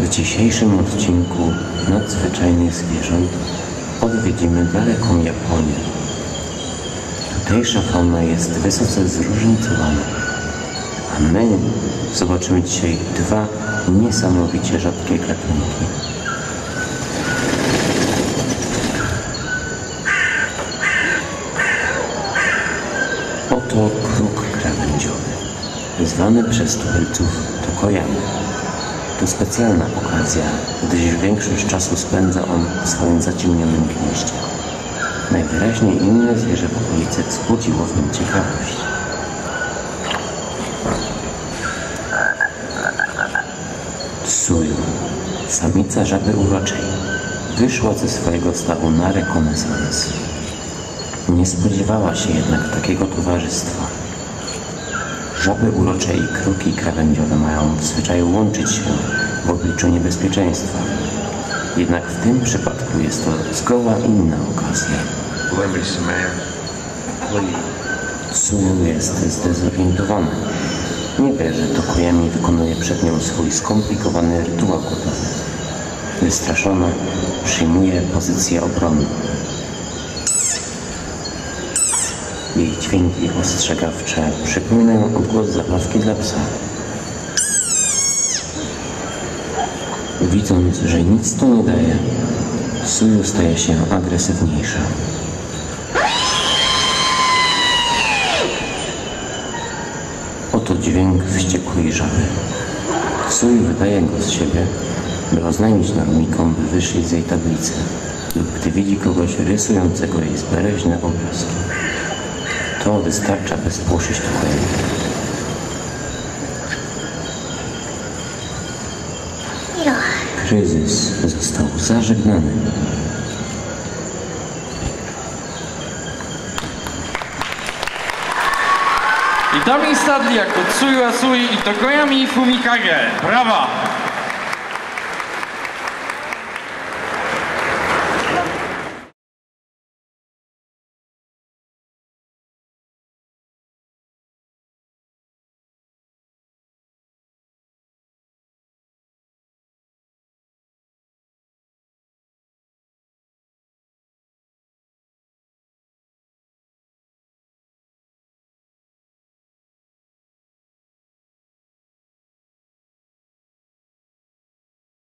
W dzisiejszym odcinku nadzwyczajnych zwierząt odwiedzimy daleką Japonię. Tutejsza fauna jest wysoce zróżnicowana, a my zobaczymy dzisiaj dwa niesamowicie rzadkie gatunki. Oto kruk krawędziowy, zwany przez tubylców Tokojami. To specjalna okazja, gdyż większość czasu spędza on w swoim zaciemnionym gnieździe. Najwyraźniej inne zwierzę w okolicy wzbudziło w nim ciekawość. Tsuyu, samica żaby uroczej, wyszła ze swojego stawu na rekonesans. Nie spodziewała się jednak takiego towarzystwa. Żaby urocze i kruki krawędziowe mają w zwyczaju łączyć się w obliczu niebezpieczeństwa. Jednak w tym przypadku jest to zgoła inna okazja. Głębiej Sumeja. Tsuyu jest zdezorientowany. Nie wie, że Tokuyami wykonuje przed nią swój skomplikowany rytuał godowy. Wystraszona przyjmuje pozycję obronną. Jej dźwięki ostrzegawcze przypominają odgłos zabawki dla psa. Widząc, że nic to nie daje, Suju staje się agresywniejsza. Oto dźwięk wściekłej żaby. Suju wydaje go z siebie, by oznajmić normikom, by wyszli z jej tablicy lub gdy widzi kogoś rysującego jej zbereźne obrazki. To wystarcza, by spłoszyć Tokuyami. Kryzys został zażegnany. I tam stadli jako Tsuyu Asui i Tokoyami Fumikage. Brawa!